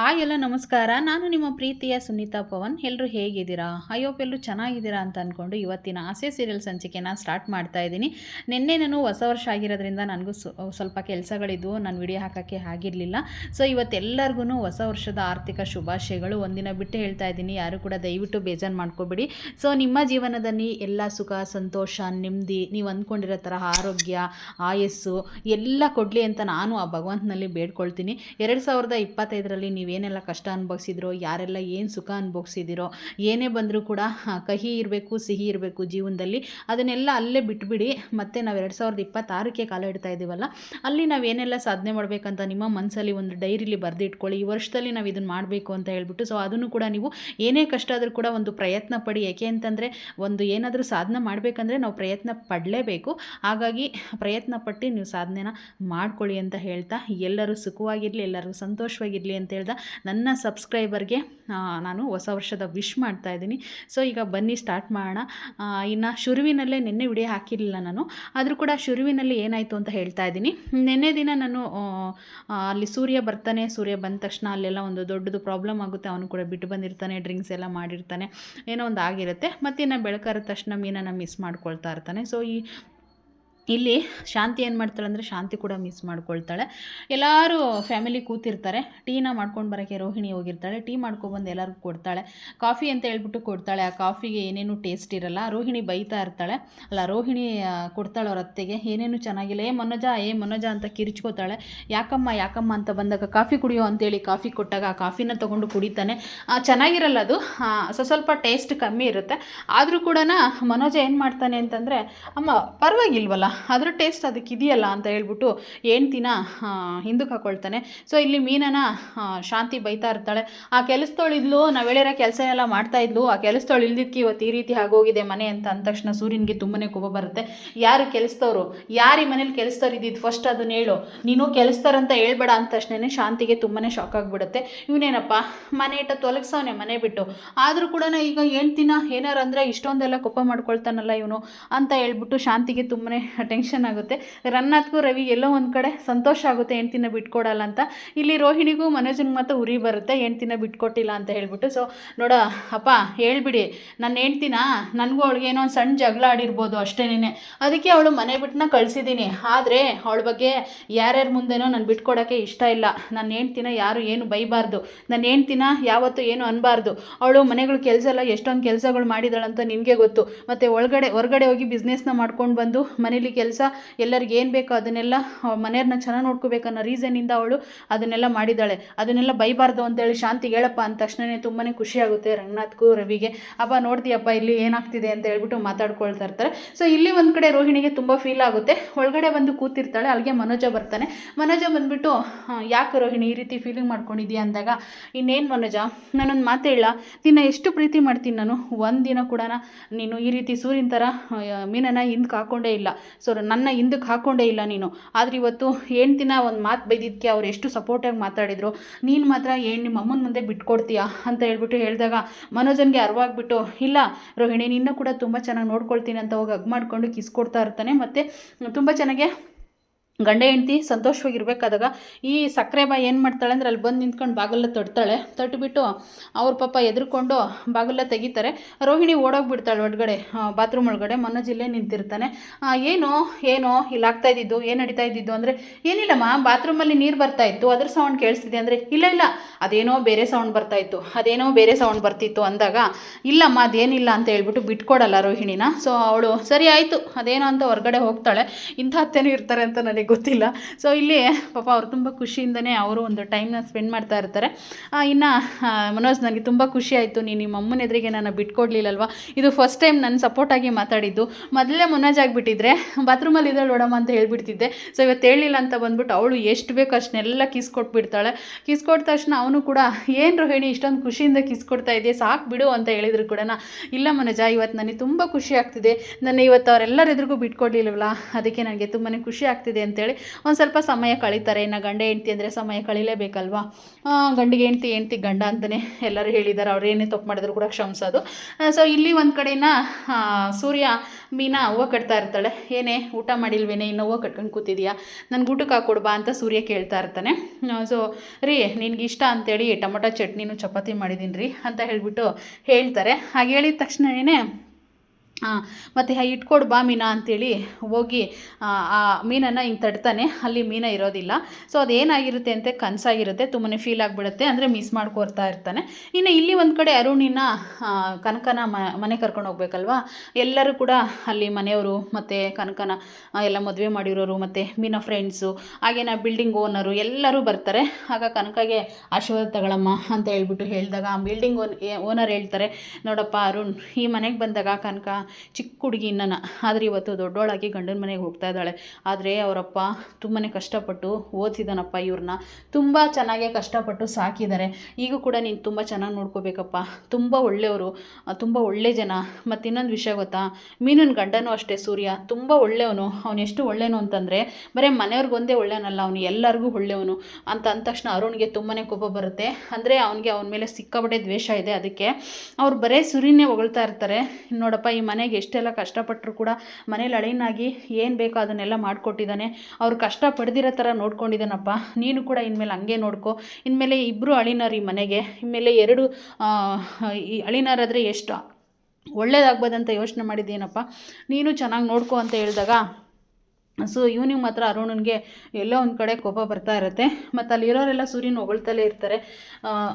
Hi, ಎಲ್ಲ ನಮಸ್ಕಾರ. ನಾನು ನಿಮ್ಮ ಪ್ರೀತಿಯ ಸುನೀತಾ ಪವನ್. ಎಲ್ಲರೂ ಹೇಗಿದ್ದೀರಾ? ಅಯ್ಯೋಪ್ ಎಲ್ಲರೂ ಚೆನ್ನಾಗಿದ್ದೀರಾ ಅಂತ ಅಂದ್ಕೊಂಡು ಇವತ್ತಿನ ಆಸೆ ಸೀರಿಯಲ್ ಸಂಚಿಕೆನ ಸ್ಟಾರ್ಟ್ ಮಾಡ್ತಾ ಇದ್ದೀನಿ. ನಿನ್ನೆ ನಾನು ಹೊಸ ವರ್ಷ ಆಗಿರೋದ್ರಿಂದ ನನಗೂ ಸ್ವ- ಸ್ವಲ್ಪ ಕೆಲಸಗಳಿದ್ವು. ನಾನು ವಿಡಿಯೋ ಹಾಕೋಕ್ಕೆ ಆಗಿರಲಿಲ್ಲ. ಸೊ ಇವತ್ತೆಲ್ಲರಿಗೂ ಹೊಸ ವರ್ಷದ ಆರ್ಥಿಕ ಶುಭಾಶಯಗಳು ಒಂದಿನ ಬಿಟ್ಟು ಹೇಳ್ತಾ ಇದ್ದೀನಿ. ಯಾರು ಕೂಡ ದಯವಿಟ್ಟು ಬೇಜಾರು ಮಾಡ್ಕೋಬೇಡಿ. ಸೊ, ನಿಮ್ಮ ಜೀವನದಲ್ಲಿ ಎಲ್ಲ ಸುಖ, ಸಂತೋಷ, ನೆಮ್ಮದಿ, ನೀವು ಅಂದ್ಕೊಂಡಿರೋ ಥರ ಆರೋಗ್ಯ, ಆಯಸ್ಸು ಎಲ್ಲ ಕೊಡಲಿ ಅಂತ ನಾನು ಆ ಭಗವಂತನಲ್ಲಿ ಬೇಡ್ಕೊಳ್ತೀನಿ. ಎರಡು ಸಾವಿರದ ಇಪ್ಪತ್ತೈದರಲ್ಲಿ ನೀವೇನೆಲ್ಲ ಕಷ್ಟ ಅನುಭವಿಸಿದ್ರೋ, ಯಾರೆಲ್ಲ ಏನು ಸುಖ ಅನುಭವಿಸಿದಿರೋ, ಏನೇ ಬಂದರೂ ಕೂಡ ಕಹಿ ಇರಬೇಕು, ಸಿಹಿ ಇರಬೇಕು ಜೀವನದಲ್ಲಿ, ಅದನ್ನೆಲ್ಲ ಅಲ್ಲೇ ಬಿಟ್ಬಿಡಿ. ಮತ್ತು ನಾವು ಎರಡು ಸಾವಿರದ ಇಪ್ಪತ್ತಾರಕ್ಕೆ ಕಾಲ ಇಡ್ತಾ ಇದ್ದೀವಲ್ಲ, ಅಲ್ಲಿ ನಾವು ಏನೆಲ್ಲ ಸಾಧನೆ ಮಾಡಬೇಕಂತ ನಿಮ್ಮ ಮನಸ್ಸಲ್ಲಿ ಒಂದು ಡೈರಿಲಿ ಬರೆದಿಟ್ಕೊಳ್ಳಿ. ಈ ವರ್ಷದಲ್ಲಿ ನಾವು ಇದನ್ನು ಮಾಡಬೇಕು ಅಂತ ಹೇಳ್ಬಿಟ್ಟು, ಸೊ ಅದನ್ನು ಕೂಡ ನೀವು ಏನೇ ಕಷ್ಟ ಆದರೂ ಕೂಡ ಒಂದು ಪ್ರಯತ್ನ ಪಡಿ. ಯಾಕೆ ಅಂತಂದರೆ, ಒಂದು ಏನಾದರೂ ಸಾಧನೆ ಮಾಡಬೇಕಂದ್ರೆ ನಾವು ಪ್ರಯತ್ನ ಪಡಲೇಬೇಕು. ಹಾಗಾಗಿ ಪ್ರಯತ್ನ ಪಟ್ಟು ನೀವು ಸಾಧನೆನ ಮಾಡ್ಕೊಳ್ಳಿ ಅಂತ ಹೇಳ್ತಾ, ಎಲ್ಲರೂ ಸುಖವಾಗಿರಲಿ, ಎಲ್ಲರೂ ಸಂತೋಷವಾಗಿರಲಿ ಅಂತ ಹೇಳ್ದ ನನ್ನ ಸಬ್ಸ್ಕ್ರೈಬರ್ಗೆ ನಾನು ಹೊಸ ವರ್ಷದ ವಿಶ್ ಮಾಡ್ತಾ ಇದ್ದೀನಿ. ಸೊ ಈಗ ಬನ್ನಿ ಸ್ಟಾರ್ಟ್ ಮಾಡೋಣ. ಇನ್ನು ಶುರುವಿನಲ್ಲೇ ನಿನ್ನೆ ವಿಡಿಯೋ ಹಾಕಿರಲಿಲ್ಲ ನಾನು. ಆದರೂ ಕೂಡ ಶುರುವಿನಲ್ಲಿ ಏನಾಯಿತು ಅಂತ ಹೇಳ್ತಾ ಇದ್ದೀನಿ. ನಿನ್ನೆ ದಿನ ನಾನು ಅಲ್ಲಿ ಸೂರ್ಯ ಬರ್ತಾನೆ, ಸೂರ್ಯ ಬಂದ ತಕ್ಷಣ ಅಲ್ಲೆಲ್ಲ ಒಂದು ದೊಡ್ಡದು ಪ್ರಾಬ್ಲಮ್ ಆಗುತ್ತೆ. ಅವನು ಕೂಡ ಬಿಟ್ಟು ಬಂದಿರ್ತಾನೆ ಡ್ರಿಂಕ್ಸ್ ಎಲ್ಲ ಮಾಡಿರ್ತಾನೆ. ಏನೋ ಒಂದು ಆಗಿರುತ್ತೆ. ಮತ್ತು ಇನ್ನು ಬೆಳಕಾದ ತಕ್ಷಣ ಮೀನನ್ನು ಮಿಸ್ ಮಾಡ್ಕೊಳ್ತಾ ಇರ್ತಾನೆ. ಸೊ ಈ ಇಲ್ಲಿ ಶಾಂತಿ ಏನು ಮಾಡ್ತಾಳೆ ಅಂದರೆ ಶಾಂತಿ ಕೂಡ ಮಿಸ್ ಮಾಡ್ಕೊಳ್ತಾಳೆ. ಎಲ್ಲರೂ ಫ್ಯಾಮಿಲಿ ಕೂತಿರ್ತಾರೆ. ಟೀನ ಮಾಡ್ಕೊಂಡು ಬರೋಕ್ಕೆ ರೋಹಿಣಿ ಹೋಗಿರ್ತಾಳೆ. ಟೀ ಮಾಡ್ಕೊಬಂದು ಎಲ್ಲರಿಗೂ ಕೊಡ್ತಾಳೆ. ಕಾಫಿ ಅಂತ ಹೇಳ್ಬಿಟ್ಟು ಕೊಡ್ತಾಳೆ. ಆ ಕಾಫಿಗೆ ಏನೇನು ಟೇಸ್ಟ್ ಇರಲ್ಲ. ರೋಹಿಣಿ ಬೈತಾ ಇರ್ತಾಳೆ. ಅಲ್ಲ, ರೋಹಿಣಿ ಕೊಡ್ತಾಳೆ ಅವ್ರ ಅತ್ತೆಗೆ, ಏನೇನು ಚೆನ್ನಾಗಿಲ್ಲ. ಏ, ಮನೋಜ ಏ, ಮನೋಜ ಅಂತ ಕಿರಿಚ್ಕೋತಾಳೆ. ಯಾಕಮ್ಮ ಯಾಕಮ್ಮ ಅಂತ ಬಂದಾಗ, ಕಾಫಿ ಕುಡಿಯೋ ಅಂತೇಳಿ ಕಾಫಿ ಕೊಟ್ಟಾಗ ಆ ಕಾಫಿನ ತೊಗೊಂಡು ಕುಡಿತಾನೆ. ಚೆನ್ನಾಗಿರಲ್ಲ ಅದು. ಸೊ, ಸ್ವಲ್ಪ ಟೇಸ್ಟ್ ಕಮ್ಮಿ ಇರುತ್ತೆ. ಆದರೂ ಕೂಡ ಮನೋಜ ಏನು ಮಾಡ್ತಾನೆ ಅಂತಂದರೆ, ಅಮ್ಮ, ಪರವಾಗಿಲ್ವಲ್ಲ. ಅದ್ರ ಟೇಸ್ಟ್ ಅದಕ್ಕೆ ಇದೆಯಲ್ಲ ಅಂತ ಹೇಳ್ಬಿಟ್ಟು ಹೆಂಡ್ತಿನ ಹಿಂದಕ್ಕೆ ಹಾಕೊಳ್ತಾನೆ. ಸೊ ಇಲ್ಲಿ ಮೀನನ ಶಾಂತಿ ಬೈತಾ ಇರ್ತಾಳೆ. ಆ ಕೆಲಸದೋಳಿದ್ಲು ನಾವು ಹೇಳಿರೋ ಕೆಲಸ ಎಲ್ಲ ಮಾಡ್ತಾ ಇದ್ಲು. ಆ ಕೆಲಸದವಳು ಇಲ್ದಿದ್ದಕ್ಕೆ ಇವತ್ತು ಈ ರೀತಿ ಆಗೋಗಿದೆ ಮನೆ ಅಂತ ಅಂದ ತಕ್ಷಣ ಸೂರ್ಯನಿಗೆ ತುಂಬನೇ ಕೋಪ ಬರುತ್ತೆ. ಯಾರು ಕೆಲಸದವರು? ಯಾರು ಈ ಮನೇಲಿ ಕೆಲಸದವ್ರು ಇದ್ದಿದ್ದು? ಫಸ್ಟ್ ಅದನ್ನ ಹೇಳು. ನೀನು ಕೆಲಸದವ್ರಂತ ಹೇಳ್ಬೇಡ ಅಂದ ತಕ್ಷಣನೇ ಶಾಂತಿಗೆ ತುಂಬನೇ ಶಾಕ್ ಆಗಿಬಿಡುತ್ತೆ. ಇವನೇನಪ್ಪ? ಮನೆ ಇಟ್ಟ ತೊಲಗಿಸವನೆ ಮನೆ ಬಿಟ್ಟು. ಆದರೂ ಕೂಡ ಈಗ ಹೆಂಡ್ತಿನ ಏನಾರು ಅಂದರೆ ಇಷ್ಟೊಂದೆಲ್ಲ ಕೋಪ ಮಾಡ್ಕೊಳ್ತಾನಲ್ಲ ಇವನು ಅಂತ ಹೇಳ್ಬಿಟ್ಟು ಶಾಂತಿಗೆ ತುಂಬನೇ ಟೆನ್ಷನ್ ಆಗುತ್ತೆ. ರನ್ನಾಥ್ಗೂ ರವಿ ಎಲ್ಲೋ ಒಂದು ಕಡೆ ಸಂತೋಷ ಆಗುತ್ತೆ, ಹೆಂಡ್ತಿನ ಬಿಟ್ಕೊಡಲ್ಲ ಅಂತ. ಇಲ್ಲಿ ರೋಹಿಣಿಗೂ ಮನೋಜನ್ ಮಾತ್ರ ಉರಿ ಬರುತ್ತೆ, ಹೆಂಡ್ತಿನ ಬಿಟ್ಕೊಟ್ಟಿಲ್ಲ ಅಂತ ಹೇಳ್ಬಿಟ್ಟು. ಸೊ ನೋಡ, ಅಪ್ಪ, ಹೇಳ್ಬಿಡಿ. ನನ್ನ ಹೆಂಡ್ತಿನ, ನನಗೂ ಅವಳಿಗೆ ಏನೋ ಒಂದು ಸಣ್ಣ ಜಗಳ ಆಡಿರ್ಬೋದು ಅಷ್ಟೇನೆ ಅದಕ್ಕೆ ಅವಳು ಮನೆ ಬಿಟ್ಟನ್ನ ಕಳಿಸಿದ್ದೀನಿ ಆದರೆ ಅವಳ ಬಗ್ಗೆ ಯಾರ್ಯಾರ ಮುಂದೆನೋ ನಾನು ಬಿಟ್ಕೊಡೋಕ್ಕೆ ಇಷ್ಟ ಇಲ್ಲ. ನನ್ನ ಹೆಂಡ್ತಿನ ಯಾರು ಏನು ಬೈಬಾರ್ದು. ನನ್ನ ಹೆಂಡ್ತಿನ ಯಾವತ್ತೂ ಏನು ಅನ್ನಬಾರ್ದು ಅವಳು ಮನೆಗಳು ಕೆಲಸ ಎಲ್ಲ ಎಷ್ಟೊಂದು ಕೆಲಸಗಳು ಮಾಡಿದಾಳಂತ ನಿಮಗೆ ಗೊತ್ತು. ಮತ್ತು ಒಳಗಡೆ, ಹೊರಗಡೆ ಹೋಗಿ ಬಿಸ್ನೆಸ್ನ ಮಾಡ್ಕೊಂಡು ಬಂದು ಮನೇಲಿ ಕೆಲಸ, ಎಲ್ಲರಿಗೆ ಏನು ಬೇಕೋ ಅದನ್ನೆಲ್ಲ ಮನೆಯವ್ರನ್ನ ಚೆನ್ನಾಗಿ ನೋಡ್ಕೋಬೇಕನ್ನೋ ರೀಸನಿಂದ ಅವಳು ಅದನ್ನೆಲ್ಲ ಮಾಡಿದ್ದಾಳೆ. ಅದನ್ನೆಲ್ಲ ಬೈಬಾರ್ದು ಅಂತೇಳಿ ಶಾಂತಿಗೆ ಹೇಳಪ್ಪ ಅಂದ ತಕ್ಷಣವೇ ತುಂಬಾ ಖುಷಿಯಾಗುತ್ತೆ ರಂಗನಾಥ್ಗೂ ರವಿಗೆ. ಅಪ್ಪ ನೋಡ್ತೀಯಪ್ಪ, ಇಲ್ಲಿ ಏನಾಗ್ತಿದೆ? ಅಂತ ಹೇಳ್ಬಿಟ್ಟು ಮಾತಾಡ್ಕೊಳ್ತಾ ಇರ್ತಾರೆ. ಸೊ ಇಲ್ಲಿ ಒಂದು ಕಡೆ ರೋಹಿಣಿಗೆ ತುಂಬ ಫೀಲ್ ಆಗುತ್ತೆ. ಒಳಗಡೆ ಬಂದು ಕೂತಿರ್ತಾಳೆ ಅಲ್ಲಿಗೆ ಮನೋಜ ಬರ್ತಾನೆ. ಮನೋಜ ಬಂದುಬಿಟ್ಟು ಯಾಕೆ ರೋಹಿಣಿ ಈ ರೀತಿ ಫೀಲಿಂಗ್ ಮಾಡ್ಕೊಂಡಿದ್ಯಾ? ಅಂದಾಗ, ಇನ್ನೇನು ಮನೋಜ, ನಾನೊಂದು ಮಾತು ಹೇಳ. ನಿನ್ನ ಎಷ್ಟು ಪ್ರೀತಿ ಮಾಡ್ತೀನಿ ನಾನು. ಒಂದಿನ ಕೂಡ ನೀನು ಈ ರೀತಿ ಸೂರ್ಯನ ಥರ ಮೀನನ್ನು ಹಿಂದಕ್ಕೆ ಹಾಕ್ಕೊಂಡೇ ಇಲ್ಲ. ಸೊ ನನ್ನ ಹಿಂದಕ್ಕೆ ಹಾಕ್ಕೊಂಡೇ ಇಲ್ಲ ನೀನು. ಆದರೆ ಇವತ್ತು ಹೆಣ್ತಿನ ಒಂದು ಮಾತು ಬೈದಿದ್ದಕ್ಕೆ ಅವ್ರು ಎಷ್ಟು ಸಪೋರ್ಟಾಗಿ ಮಾತಾಡಿದ್ರು. ನೀನು ಮಾತ್ರ ಏನು ನಿಮ್ಮ ಅಮ್ಮನ ಮುಂದೆ ಬಿಟ್ಕೊಡ್ತೀಯಾ ಅಂತ ಹೇಳ್ಬಿಟ್ಟು ಹೇಳಿದಾಗ ಮನೋಜನ್ಗೆ ಅರ್ವಾಗ್ಬಿಟ್ಟು, ಇಲ್ಲ ರೋಹಿಣಿ, ನಿನ್ನ ಕೂಡ ತುಂಬ ಚೆನ್ನಾಗಿ ನೋಡ್ಕೊಳ್ತೀನಿ ಅಂತ ಹೋಗಿ ಹಗ್ ಮಾಡಿಕೊಂಡು ಕಿಸ್ ಕೊಡ್ತಾ ಇರ್ತಾನೆ. ಮತ್ತು ತುಂಬ ಚೆನ್ನಾಗೆ ಗಂಡ ಹೆಂಡ್ತಿ ಸಂತೋಷವಾಗಿರ್ಬೇಕಾದಾಗ ಈ ಸಕ್ಕರೆ ಬಾಯಿ ಏನು ಮಾಡ್ತಾಳೆ ಅಂದರೆ ಅಲ್ಲಿ ಬಂದು ನಿಂತ್ಕೊಂಡು ಬಾಗಿಲ ತಡ್ತಾಳೆ ತಟ್ಬಿಟ್ಟು ಅವ್ರ ಪಾಪ ಎದ್ರುಕೊಂಡು ಬಾಗಿಲ ತೆಗಿತಾರೆ. ರೋಹಿಣಿ ಓಡೋಗ್ಬಿಡ್ತಾಳೆ ಒಳಗಡೆ ಬಾತ್ರೂಮ್ ಒಳಗಡೆ. ಮನೋಜ್ ನಿಂತಿರ್ತಾನೆ. ಏನು ಏನು, ಏನೋ, ಇಲ್ಲಿ ಆಗ್ತಾ ಇದ್ದಿದ್ದು, ಏನು ನಡೀತಾ ಇದ್ದಿದ್ದು ಅಂದರೆ, ಏನಿಲ್ಲಮ್ಮ ಬಾತ್ರೂಮಲ್ಲಿ ನೀರು ಬರ್ತಾ ಇತ್ತು, ಅದ್ರ ಸೌಂಡ್ ಕೇಳಿಸ್ತಿದೆ ಅಂದರೆ, ಇಲ್ಲ ಇಲ್ಲ, ಅದೇನೋ ಬೇರೆ ಸೌಂಡ್ ಬರ್ತಾ ಇತ್ತು, ಅದೇನೋ ಬೇರೆ ಸೌಂಡ್ ಬರ್ತಿತ್ತು ಅಂದಾಗ, ಇಲ್ಲಮ್ಮ, ಅದೇನಿಲ್ಲ ಅಂತ ಹೇಳ್ಬಿಟ್ಟು ಬಿಟ್ಕೊಡಲ್ಲ ರೋಹಿಣಿನ. ಸೊ ಅವಳು, ಸರಿ, ಆಯಿತು, ಅದೇನೋ ಅಂತ ಹೊರಗಡೆ ಹೋಗ್ತಾಳೆ. ಇಂಥ ಹತ್ತೇನೂ ಇರ್ತಾರೆ ಅಂತ ನನಗೆ ಗೊತ್ತಿಲ್ಲ. ಸೊ ಇಲ್ಲಿ ಪಾಪ ಅವ್ರು ತುಂಬ ಖುಷಿಯಿಂದನೇ ಅವರು ಒಂದು ಟೈಮ್ನ ಸ್ಪೆಂಡ್ ಮಾಡ್ತಾ ಇರ್ತಾರೆ. ಇನ್ನು ಮನೋಜ್ ನನಗೆ ತುಂಬ ಖುಷಿ ಆಯಿತು. ನೀನು ನಿಮ್ಮ ಅಮ್ಮನ ಎದುರಿಗೆ ನಾನು ಬಿಟ್ಕೊಡ್ಲಿಲ್ಲಲ್ವ ಇದು ಫಸ್ಟ್ ಟೈಮ್ ನನ್ನ ಸಪೋರ್ಟಾಗಿ ಮಾತಾಡಿದ್ದು. ಮೊದಲೇ ಮುನಾಜ್ ಆಗಿಬಿಟ್ಟಿದ್ರೆ ಬಾತ್ರೂಮಲ್ಲಿ ಇದ್ದಾಳೆ ನೋಡಮ್ಮ ಅಂತ ಹೇಳಿಬಿಡ್ತಿದ್ದೆ. ಸೊ ಇವತ್ತು ಹೇಳಿಲ್ಲ ಅಂತ ಬಂದ್ಬಿಟ್ಟು ಅವಳು ಎಷ್ಟು ಬೇಕು ಅಷ್ಟನ್ನೆಲ್ಲ ಕಿಸ್ ಕೊಟ್ಬಿಡ್ತಾಳೆ. ಕಿಸ್ ಕೊಟ್ಟ ತಕ್ಷಣ ಅವನು ಕೂಡ ಏನು ರೋಹಿಣಿ ಇಷ್ಟೊಂದು ಖುಷಿಯಿಂದ ಕಿಸ್ ಕೊಡ್ತಾ ಇದೆಯಾ? ಸಾಕು ಬಿಡು ಅಂತ ಹೇಳಿದ್ರು ಕೂಡ ಇಲ್ಲ ಮನೋಜ ಇವತ್ತು ನನಗೆ ತುಂಬ ಖುಷಿ ಆಗ್ತಿದೆ. ನನ್ನ ಇವತ್ತು ಅವರೆಲ್ಲರ ಬಿಟ್ಕೊಡ್ಲಿಲ್ಲವಲ್ಲ ಅದಕ್ಕೆ ನನಗೆ ತುಂಬಾ ಖುಷಿ ಆಗ್ತಿದೆ ಅಂತ ಅಂತೇಳಿ ಒಂದು ಸ್ವಲ್ಪ ಸಮಯ ಕಳೀತಾರೆ. ಇನ್ನು ಗಂಡ ಹೆಂಡ್ತಿ ಅಂದರೆ ಸಮಯ ಕಳಿಲೇಬೇಕಲ್ವಾ? ಗಂಡಿಗೆ ಹೆಂಡ್ತಿ ಹೆಂಡ್ತಿ ಗಂಡ ಅಂತಲೇ ಎಲ್ಲರೂ ಹೇಳಿದ್ದಾರೆ ಅವ್ರು ಏನೇ ತಪ್ಪು ಮಾಡಿದ್ರು ಕೂಡ ಕ್ಷಮಿಸೋದು. ಸೊ ಇಲ್ಲಿ ಒಂದು ಕಡೆನ ಸೂರ್ಯ ಮೀನಾ ಹೂವು ಕಟ್ತಾ ಇರ್ತಾಳೆ. ಏನೇ, ಊಟ ಮಾಡಿಲ್ವೇನೆ, ಇನ್ನು ಹೂವು ಕಟ್ಕೊಂಡು ಕೂತಿದ್ಯಾ? ನನಗೆ ಊಟಕ್ಕೆ ಹಾಕೊಡ್ಬಾ ಅಂತ ಸೂರ್ಯ ಕೇಳ್ತಾ ಇರ್ತಾನೆ. ಸೊ ರೀ, ನಿನ್ಗೆ ಇಷ್ಟ ಅಂತೇಳಿ ಟೊಮೊಟೊ ಚಟ್ನಿನೂ ಚಪಾತಿ ಮಾಡಿದ್ದೀನಿ ರೀ ಅಂತ ಹೇಳಿಬಿಟ್ಟು ಹೇಳ್ತಾರೆ. ಹಾಗೆ ಹೇಳಿದ ತಕ್ಷಣವೇ ಮತ್ತು ಇಟ್ಕೊಡು ಬಾ ಮೀನಾ ಅಂತೇಳಿ ಹೋಗಿ, ಆ ಮೀನನ್ನು ಹಿಂಗೆ ತಡ್ತಾನೆ ಅಲ್ಲಿ ಮೀನ ಇರೋದಿಲ್ಲ. ಸೊ ಅದೇನಾಗಿರುತ್ತೆ ಅಂತ, ಕನಸಾಗಿರುತ್ತೆ ತುಂಬಾ ಫೀಲ್ ಆಗಿಬಿಡುತ್ತೆ. ಅಂದರೆ ಮಿಸ್ ಮಾಡ್ಕೊರ್ತಾ ಇರ್ತಾನೆ. ಇನ್ನು ಇಲ್ಲಿ ಒಂದು ಕಡೆ ಅರುಣಿನ ಕನಕನ ಮನೆ ಕರ್ಕೊಂಡು ಹೋಗ್ಬೇಕಲ್ವಾ? ಎಲ್ಲರೂ ಕೂಡ ಅಲ್ಲಿ ಮನೆಯವರು ಮತ್ತು ಕನಕನ ಎಲ್ಲ ಮದುವೆ ಮಾಡಿರೋರು ಮತ್ತು ಮೀನ ಫ್ರೆಂಡ್ಸು ಹಾಗೇನ ಬಿಲ್ಡಿಂಗ್ ಓನರು ಎಲ್ಲರೂ ಬರ್ತಾರೆ. ಆಗ ಕನಕಗೆ ಆಶೀರ್ವಾದ ತಗೊಳಮ್ಮ ಅಂತ ಹೇಳ್ಬಿಟ್ಟು ಹೇಳಿದಾಗ ಆ ಬಿಲ್ಡಿಂಗ್ ಓನ್ ಓನರ್ ಹೇಳ್ತಾರೆ, ನೋಡಪ್ಪ ಅರುಣ್, ಈ ಮನೆಗೆ ಬಂದಾಗ ಕನಕ ಚಿಕ್ಕ ಹುಡುಗಿ ಇನ್ನನ ಆದರೆ ಇವತ್ತು ದೊಡ್ಡೋಳಾಗಿ ಗಂಡನ ಮನೆಗೆ ಹೋಗ್ತಾ ಇದ್ದಾಳೆ. ಆದರೆ ಅವರಪ್ಪ ತುಂಬಾ ಕಷ್ಟಪಟ್ಟು ಓದಿಸಿದಾನಪ್ಪ ಇವ್ರನ್ನ ತುಂಬ ಚೆನ್ನಾಗೇ ಕಷ್ಟಪಟ್ಟು ಸಾಕಿದ್ದಾರೆ ಈಗೂ ಕೂಡ ನೀನು ತುಂಬ ಚೆನ್ನಾಗಿ ನೋಡ್ಕೋಬೇಕಪ್ಪ. ತುಂಬ ಒಳ್ಳೆಯವರು ತುಂಬ ಒಳ್ಳೆ ಜನ. ಮತ್ತು ಇನ್ನೊಂದು ವಿಷಯ ಗೊತ್ತಾ? ಮೀನನ ಗಂಡನೂ ಅಷ್ಟೇ ಸೂರ್ಯ. ತುಂಬ ಒಳ್ಳೆಯವನು. ಅವನು ಎಷ್ಟು ಒಳ್ಳೆಯವನು ಅಂತಂದರೆ, ಬರೀ ಮನೆಯವ್ರಿಗೊಂದೇ ಒಳ್ಳೆಯವನಲ್ಲ ಅವನು ಎಲ್ಲರಿಗೂ ಒಳ್ಳೆಯವನು ಅಂತ ಅಂದ ತಕ್ಷಣ ಅರುಣ್ಗೆ ತುಂಬಾ ಕೋಪ ಬರುತ್ತೆ. ಅಂದರೆ ಅವನಿಗೆ ಅವನ ಮೇಲೆ ಸಿಕ್ಕಾಪಟ್ಟೆ ದ್ವೇಷ ಇದೆ ಅದಕ್ಕೆ. ಅವ್ರು ಬರೇ ಸುರಿನೇ ಹೊಗಳ್ತಾ ಇರ್ತಾರೆ. ನೋಡಪ್ಪ, ಈ ಮನೆಗೆ ಎಷ್ಟೆಲ್ಲ ಕಷ್ಟಪಟ್ಟರು ಕೂಡ ಮನೇಲಿ ಅಳಿನಾಗಿ ಏನು ಬೇಕೋ ಅದನ್ನೆಲ್ಲ ಮಾಡಿಕೊಟ್ಟಿದ್ದಾನೆ. ಅವ್ರು ಕಷ್ಟ ಪಡೆದಿರೋ ಥರ ನೋಡ್ಕೊಂಡಿದ್ದಾನಪ್ಪ. ನೀನು ಕೂಡ ಇನ್ಮೇಲೆ ಹಂಗೆ ನೋಡ್ಕೊ. ಇನ್ಮೇಲೆ ಇಬ್ಬರು ಅಳಿನಾರು ಈ ಮನೆಗೆ. ಇನ್ಮೇಲೆ ಎರಡು ಈ ಅಳಿನಾರಾದರೆ ಎಷ್ಟು ಒಳ್ಳೇದಾಗ್ಬೋದಂತ ಯೋಚನೆ ಮಾಡಿದ್ದೇನಪ್ಪ. ನೀನು ಚೆನ್ನಾಗಿ ನೋಡ್ಕೊ ಅಂತ ಹೇಳಿದಾಗ, ಸೊ ಇವನಿಗೆ ಮಾತ್ರ ಅರುಣನಿಗೆ ಎಲ್ಲೋ ಒಂದು ಕಡೆ ಕೋಪ ಬರ್ತಾ ಇರುತ್ತೆ. ಮತ್ತು ಅಲ್ಲಿರೋರೆಲ್ಲ ಸೂರ್ಯನ ಹೊಗಳ್ತಲೇ ಇರ್ತಾರೆ.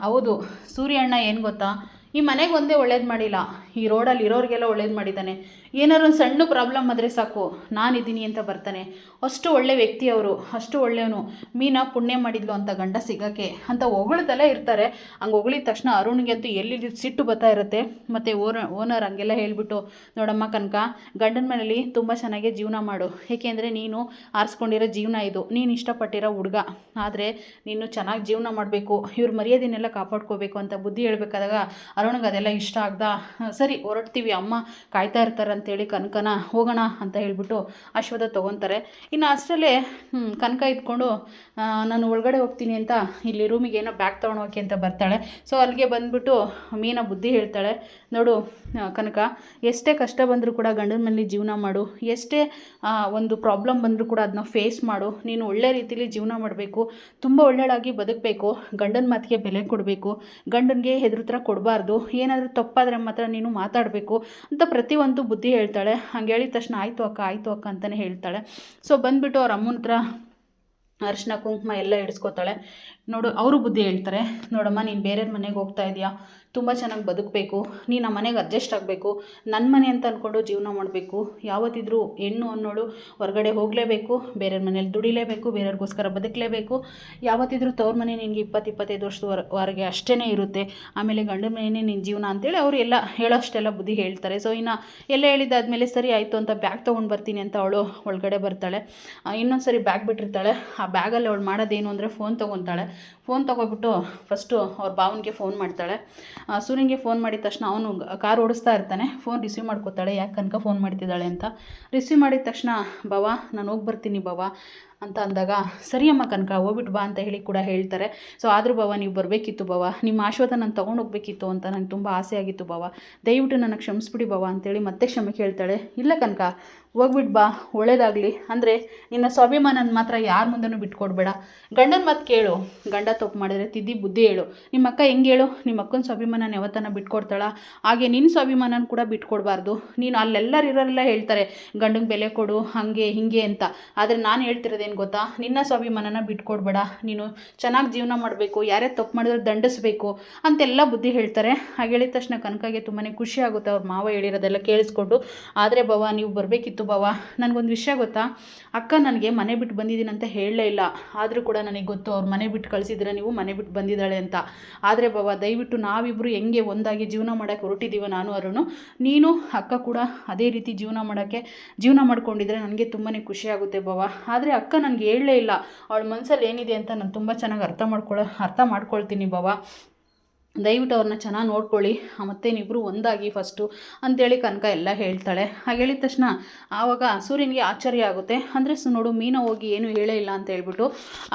ಹೌದು. ಸೂರ್ಯ ಅಣ್ಣ ಏನು ಗೊತ್ತಾ? ಈ ಮನೆಗೆ ಒಂದೇ ಒಳ್ಳೇದು ಮಾಡಿಲ್ಲ. ಈ ರೋಡಲ್ಲಿ ಇರೋರಿಗೆಲ್ಲ ಒಳ್ಳೇದು ಮಾಡಿದ್ದಾನೆ. ಏನಾದ್ರು ಒಂದು ಸಣ್ಣ ಪ್ರಾಬ್ಲಮ್ ಆದರೆ ಸಾಕು. ನಾನಿದ್ದೀನಿ ಅಂತ ಬರ್ತಾನೆ. ಅಷ್ಟು ಒಳ್ಳೆ ವ್ಯಕ್ತಿ ಅವರು, ಅಷ್ಟು ಒಳ್ಳೆಯವನು ಮೀನಾ ಪುಣ್ಯ ಮಾಡಿದ್ಲು ಅಂತ ಗಂಡ ಸಿಗೋಕ್ಕೆ. ಅಂತ ಹೊಗಳ್ದೆಲ್ಲ ಇರ್ತಾರೆ. ಹಂಗೆ ಹೊಗಳಿದ ತಕ್ಷಣ ಅರುಣ್ಗೆ ಅಂತೂ ಎಲ್ಲಿ ಸಿಟ್ಟು ಬರ್ತಾ ಇರುತ್ತೆ. ಮತ್ತು ಓನ ಓನರ್ ಹಂಗೆಲ್ಲ ಹೇಳಿಬಿಟ್ಟು, ನೋಡಮ್ಮ ಕನಕ, ಗಂಡನ ಮನೇಲಿ ತುಂಬ ಚೆನ್ನಾಗಿ ಜೀವನ ಮಾಡು. ಏಕೆಂದರೆ ನೀನು ಆರಿಸ್ಕೊಂಡಿರೋ ಜೀವನ ಇದು. ನೀನು ಇಷ್ಟಪಟ್ಟಿರೋ ಹುಡುಗ. ಆದರೆ ನೀನು ಚೆನ್ನಾಗಿ ಜೀವನ ಮಾಡಬೇಕು. ಇವ್ರ ಮರ್ಯಾದೆನೆಲ್ಲ ಕಾಪಾಡ್ಕೋಬೇಕು ಅಂತ ಬುದ್ಧಿ ಹೇಳ್ಬೇಕಾದಾಗ ಅರುಣ್ಗೆ ಅದೆಲ್ಲ ಇಷ್ಟ ಆಗ್ದಾ? ಸರಿ, ಹೊರಡ್ತೀವಿ, ಅಮ್ಮ ಕಾಯ್ತಾ ಇರ್ತಾರೆ ಅಂತೇಳಿ ಕನಕನ ಹೋಗೋಣ ಅಂತ ಹೇಳಿಬಿಟ್ಟು ಅಶ್ವದ ತೊಗೊತಾರೆ. ಇನ್ನು ಅಷ್ಟರಲ್ಲೇ ಕನಕ ಇದ್ಕೊಂಡು ನಾನು ಒಳಗಡೆ ಹೋಗ್ತೀನಿ ಅಂತ ಇಲ್ಲಿ ರೂಮಿಗೆ ಏನೋ ಬ್ಯಾಗ್ ತೊಗೊಂಡೋಗಿ ಅಂತ ಬರ್ತಾಳೆ. ಸೊ ಅಲ್ಲಿಗೆ ಬಂದ್ಬಿಟ್ಟು ಮೀನ ಬುದ್ಧಿ ಹೇಳ್ತಾಳೆ, ನೋಡು ಕನಕ, ಎಷ್ಟೇ ಕಷ್ಟ ಬಂದರೂ ಕೂಡ ಗಂಡನ ಮನೇಲಿ ಜೀವನ ಮಾಡು. ಎಷ್ಟೇ ಒಂದು ಪ್ರಾಬ್ಲಮ್ ಬಂದರೂ ಕೂಡ ಅದನ್ನ ಫೇಸ್ ಮಾಡು. ನೀನು ಒಳ್ಳೆ ರೀತಿಲಿ ಜೀವನ ಮಾಡಬೇಕು. ತುಂಬ ಒಳ್ಳೆಯಳಾಗಿ ಬದುಕಬೇಕು. ಗಂಡನ ಮಾತಿಗೆ ಬೆಲೆ ಕೊಡಬೇಕು. ಗಂಡನಿಗೆ ಹೆದ್ರ ಥರ ಕೊಡಬಾರ್ದು. ಏನಾದರೂ ತಪ್ಪಾದರೆ ಮಾತ್ರ ನೀನು ಮಾತಾಡಬೇಕು ಅಂತ ಪ್ರತಿಯೊಂದು ಬುದ್ಧಿ ಹೇಳ್ತಾಳೆ. ಹಂಗೆ ಹೇಳಿದ ತಕ್ಷಣ, ಆಯಿತು ಅಕ್ಕ ಆಯಿತು ಅಕ್ಕ ಅಂತಲೇ ಹೇಳ್ತಾಳೆ. ಸೊ ಬಂದುಬಿಟ್ಟು ಅವ್ರ ಅಮ್ಮನ ಹತ್ರ ಅರ್ಶಿನ ಕುಂಕುಮ ಎಲ್ಲ ಇಡಿಸ್ಕೋತಾಳೆ. ನೋಡು, ಅವರು ಬುದ್ಧಿ ಹೇಳ್ತಾರೆ. ನೋಡಮ್ಮ, ನೀನು ಬೇರೆಯವ್ರ ಮನೆಗೆ ಹೋಗ್ತಾ ಇದೆಯಾ? ತುಂಬ ಚೆನ್ನಾಗಿ ಬದುಕಬೇಕು. ನೀನು ಆ ಮನೆಗೆ ಅಡ್ಜಸ್ಟ್ ಆಗಬೇಕು. ನನ್ನ ಮನೆ ಅಂತ ಅಂದ್ಕೊಂಡು ಜೀವನ ಮಾಡಬೇಕು. ಯಾವತ್ತಿದ್ರೂ ಹೆಣ್ಣು ಅನ್ನೋಳು ಹೊರಗಡೆ ಹೋಗಲೇಬೇಕು, ಬೇರೆಯವ್ರ ಮನೇಲಿ ದುಡಿಲೇಬೇಕು, ಬೇರೆಯವ್ರಿಗೋಸ್ಕರ ಬದುಕಲೇಬೇಕು. ಯಾವತ್ತಿದ್ರೂ ತವ್ರ ಮನೆ ನಿನಗೆ ಇಪ್ಪತ್ತು ಇಪ್ಪತ್ತೈದು ವರ್ಷದವರೆಗೆ ಅಷ್ಟೇ ಇರುತ್ತೆ. ಆಮೇಲೆ ಗಂಡ ಮನೆಯೇ ನಿನ್ನ ಜೀವನ ಅಂತೇಳಿ ಅವರು ಎಲ್ಲ ಹೇಳೋಷ್ಟೆಲ್ಲ ಬುದ್ಧಿ ಹೇಳ್ತಾರೆ. ಸೊ ಇನ್ನು ಎಲ್ಲ ಮೇಲೆ ಸರಿ ಆಯಿತು ಅಂತ ಬ್ಯಾಗ್ ತೊಗೊಂಡು ಬರ್ತೀನಿ ಅಂತ ಅವಳು ಒಳಗಡೆ ಬರ್ತಾಳೆ. ಇನ್ನೊಂದು ಸರಿ ಬ್ಯಾಗ್ ಬಿಟ್ಟಿರ್ತಾಳೆ. ಆ ಬ್ಯಾಗಲ್ಲಿ ಅವಳು ಮಾಡೋದೇನು ಅಂದರೆ ಫೋನ್ ತೊಗೊತಾಳೆ. ಫೋನ್ ತೊಗೊಬಿಟ್ಟು ಫಸ್ಟು ಅವ್ರ ಭಾವನಿಗೆ ಫೋನ್ ಮಾಡ್ತಾಳೆ. ಸೂರ್ಯನಿಗೆ ಫೋನ್ ಮಾಡಿದ ತಕ್ಷಣ ಅವನು ಕಾರ್ ಓಡಿಸ್ತಾ ಇರ್ತಾನೆ. ಫೋನ್ ರಿಸೀವ್ ಮಾಡ್ಕೋತಾಳೆ, ಯಾಕೆ ಕನಕ ಫೋನ್ ಮಾಡ್ತಿದ್ದಾಳೆ ಅಂತ. ರಿಸೀವ್ ಮಾಡಿದ ತಕ್ಷಣ ಬಾವ ನಾನು ಹೋಗಿ ಬರ್ತೀನಿ ಬಾವ ಅಂತ ಅಂದಾಗ, ಸರಿಯಮ್ಮ ಕನಕ ಹೋಗ್ಬಿಟ್ಟು ಬಾ ಅಂತ ಹೇಳಿ ಕೂಡ ಹೇಳ್ತಾರೆ. ಸೊ ಆದರೂ ಬಾವ, ನೀವು ಬರಬೇಕಿತ್ತು ಬಾವ. ನಿಮ್ಮ ಆಶ್ವಾದ ನಾನು ತೊಗೊಂಡು ಹೋಗ್ಬೇಕಿತ್ತು ಅಂತ ನಂಗೆ ತುಂಬ ಆಸೆ ಆಗಿತ್ತು ಬಾವ. ದಯವಿಟ್ಟು ನನಗೆ ಕ್ಷಮಿಸ್ಬಿಡಿ ಬಾವ ಅಂತೇಳಿ ಮತ್ತೆ ಕ್ಷಮೆ ಕೇಳ್ತಾಳೆ. ಇಲ್ಲ ಕನಕ ಹೋಗ್ಬಿಟ್ಟು ಬಾ. ಒಳ್ಳೇದಾಗಲಿ. ಅಂದರೆ ನಿನ್ನ ಸ್ವಾಭಿಮಾನನ ಮಾತ್ರ ಯಾರ ಮುಂದೆನೂ ಬಿಟ್ಕೊಡ್ಬೇಡ. ಗಂಡನ ಮಾತು ಕೇಳು. ಗಂಡ ತಪ್ಪು ಮಾಡಿದ್ರೆ ತಿದ್ದಿ ಬುದ್ಧಿ ಹೇಳು. ನಿಮ್ಮ ಅಕ್ಕ ಹೆಂಗೆ ಹೇಳು? ನಿಮ್ಮ ಅಕ್ಕನ ಸ್ವಾಭಿಮಾನನ ಯಾವತ್ತನ ಬಿಟ್ಕೊಡ್ತಾಳ? ಹಾಗೆ ನಿನ್ನ ಸ್ವಾಭಿಮಾನನ ಕೂಡ ಬಿಟ್ಕೊಡ್ಬಾರ್ದು. ನೀನು ಅಲ್ಲೆಲ್ಲರೂ ಇರೋರೆಲ್ಲ ಹೇಳ್ತಾರೆ, ಗಂಡಂಗೆ ಬೆಲೆ ಕೊಡು, ಹಾಗೆ, ಹಿಂಗೆ ಅಂತ. ಆದರೆ ನಾನು ಹೇಳ್ತಿರೋದೇನು ಗೊತ್ತಾ? ನಿನ್ನ ಸ್ವಾಭಿಮಾನನ ಬಿಟ್ಕೊಡ್ಬೇಡ. ನೀನು ಚೆನ್ನಾಗಿ ಜೀವನ ಮಾಡಬೇಕು, ಯಾರೇ ತಪ್ಪು ಮಾಡಿದ್ರೆ ದಂಡಿಸ್ಬೇಕು ಅಂತೆಲ್ಲ ಬುದ್ಧಿ ಹೇಳ್ತಾರೆ. ಹಾಗೆ ಹೇಳಿದ ತಕ್ಷಣ ಕನಕಗೆ ತುಂಬಾ ಖುಷಿ ಆಗುತ್ತೆ ಅವ್ರ ಮಾವ ಹೇಳಿರೋದೆಲ್ಲ ಕೇಳಿಸ್ಕೊಂಡು. ಆದರೆ ಬವ ನೀವು ಬರಬೇಕಿತ್ತು ಬವ ನನಗೊಂದು ವಿಷಯ ಗೊತ್ತಾ? ಅಕ್ಕ ನನಗೆ ಮನೆ ಬಿಟ್ಟು ಬಂದಿದ್ದೀನಿ ಅಂತ ಹೇಳಲೇ ಇಲ್ಲ. ಆದರೂ ಕೂಡ ನನಗೆ ಗೊತ್ತು ಅವ್ರು ಮನೆ ಬಿಟ್ಟು ಕಳಿಸಿದ್ರೆ ನೀವು ಮನೆ ಬಿಟ್ಟು ಬಂದಿದ್ದಾಳೆ ಅಂತ. ಆದರೆ ಬವ ದಯವಿಟ್ಟು ನಾವಿಬ್ಬರು ಹೆಂಗೆ ಒಂದಾಗಿ ಜೀವನ ಮಾಡೋಕ್ಕೆ ಹೊರಟಿದ್ದೀವೋ ನಾನು ಅರುಣು. ನೀನು, ಅಕ್ಕ ಕೂಡ ಅದೇ ರೀತಿ ಜೀವನ ಮಾಡೋಕ್ಕೆ, ಜೀವನ ಮಾಡ್ಕೊಂಡಿದ್ರೆ ನನಗೆ ತುಂಬಾ ಖುಷಿ ಆಗುತ್ತೆ ಬವ ಆದರೆ ಅಕ್ಕ ನನಗೆ ಹೇಳಲೇ ಇಲ್ಲ. ಅವಳ ಮನಸ್ಸಲ್ಲಿ ಏನಿದೆ ಅಂತ ನಾನು ತುಂಬ ಚೆನ್ನಾಗಿ ಅರ್ಥ ಮಾಡ್ಕೊಳ್ಳೋ ಅರ್ಥ ಮಾಡ್ಕೊಳ್ತೀನಿ ಬವ ದಯವಿಟ್ಟು ಅವ್ರನ್ನ ಚೆನ್ನಾಗಿ ನೋಡ್ಕೊಳ್ಳಿ. ಮತ್ತೆ ನೀವಿಬ್ಬರು ಒಂದಾಗಿ ಫಸ್ಟು ಅಂತೇಳಿ ಕನಕ ಎಲ್ಲ ಹೇಳ್ತಾಳೆ. ಹಾಗೆ ಹೇಳಿದ ತಕ್ಷಣ ಆವಾಗ ಸೂರ್ಯನಿಗೆ ಆಶ್ಚರ್ಯ ಆಗುತ್ತೆ. ಅಂದರೆ ಸು, ನೋಡು, ಮೀನ ಹೋಗಿ ಏನು ಹೇಳೇ ಇಲ್ಲ ಅಂತ ಹೇಳ್ಬಿಟ್ಟು,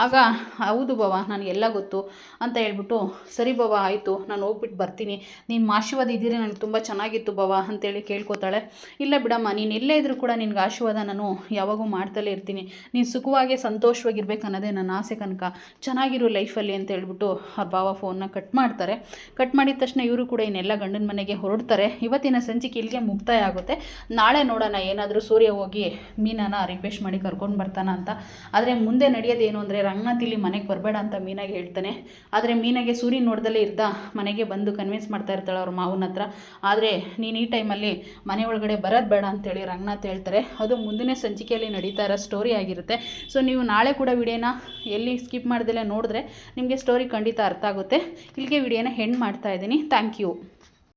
ಆಗ, ಹೌದು ಬವ ನನಗೆಲ್ಲ ಗೊತ್ತು ಅಂತ ಹೇಳ್ಬಿಟ್ಟು, ಸರಿ ಬವ, ಆಯಿತು, ನಾನು ಹೋಗ್ಬಿಟ್ಟು ಬರ್ತೀನಿ. ನಿಮ್ಮ ಆಶೀರ್ವಾದ ಇದ್ದೀರಿ ನನಗೆ ತುಂಬ ಚೆನ್ನಾಗಿತ್ತು ಬವ ಅಂತೇಳಿ ಕೇಳ್ಕೊತಾಳೆ. ಇಲ್ಲ ಬಿಡಮ್ಮ, ನೀನು ಎಲ್ಲೇ ಇದ್ದರೂ ಕೂಡ ನಿನ್ಗೆ ಆಶೀರ್ವಾದ ನಾನು ಯಾವಾಗೂ ಮಾಡ್ತಲೇ ಇರ್ತೀನಿ. ನೀನು ಸುಖವಾಗಿ ಸಂತೋಷವಾಗಿರ್ಬೇಕು ಅನ್ನೋದೇ ನನ್ನ ಆಸೆ ಕನಕ. ಚೆನ್ನಾಗಿರೋ ಲೈಫಲ್ಲಿ ಅಂತ ಹೇಳ್ಬಿಟ್ಟು ಅವ್ರ ಬಾವ ಫೋನ್ನ ಕಟ್ ಮಾಡ್ತಾರೆ. ಕಟ್ ಮಾಡಿದ ತಕ್ಷಣ ಇವರು ಕೂಡ ಇನ್ನೆಲ್ಲ ಗಂಡನ ಮನೆಗೆ ಹೊರಡ್ತಾರೆ. ಇವತ್ತಿನ ಸಂಚಿಕೆ ಇಲ್ಲಿಗೆ ಮುಕ್ತಾಯ ಆಗುತ್ತೆ. ನಾಳೆ ನೋಡೋಣ, ಏನಾದರೂ ಸೂರ್ಯ ಹೋಗಿ ಮೀನಾನ ರಿಕ್ವೆಸ್ಟ್ ಮಾಡಿ ಕರ್ಕೊಂಡು ಬರ್ತಾನ ಅಂತ. ಆದರೆ ಮುಂದೆ ನಡೆಯೋದೇನು ಅಂದರೆ, ರಂಗನಾಥ್ ಇಲ್ಲಿ ಮನೆಗೆ ಬರಬೇಡ ಅಂತ ಮೀನಾಗೆ ಹೇಳ್ತಾನೆ. ಆದರೆ ಮೀನಾಗೆ ಸೂರ್ಯ ನೋಡ್ದಲ್ಲೇ ಇರ್ದ, ಮನೆಗೆ ಬಂದು ಕನ್ವಿನ್ಸ್ ಮಾಡ್ತಾ ಇರ್ತಾಳೆ ಅವ್ರ ಮಾವನ ಹತ್ರ. ಆದರೆ ನೀನು ಈ ಟೈಮಲ್ಲಿ ಮನೆ ಒಳಗಡೆ ಬರೋದು ಬೇಡ ಅಂತೇಳಿ ರಂಗನಾಥ್ ಹೇಳ್ತಾರೆ. ಅದು ಮುಂದಿನ ಸಂಚಿಕೆಯಲ್ಲಿ ನಡೀತಾ ಇರೋ ಸ್ಟೋರಿ ಆಗಿರುತ್ತೆ. ಸೊ ನೀವು ನಾಳೆ ಕೂಡ ವಿಡಿಯೋನ ಎಲ್ಲಿ ಸ್ಕಿಪ್ ಮಾಡ್ದಲೇ ನೋಡಿದ್ರೆ ನಿಮಗೆ ಸ್ಟೋರಿ ಖಂಡಿತ ಅರ್ಥ ಆಗುತ್ತೆ. ಇಲ್ಲಿಗೆ ವಿಡಿಯೋನ ಹೆಣ್ಣು ಮಾಡ್ತಾ ಇದ್ದೀನಿ. Thank you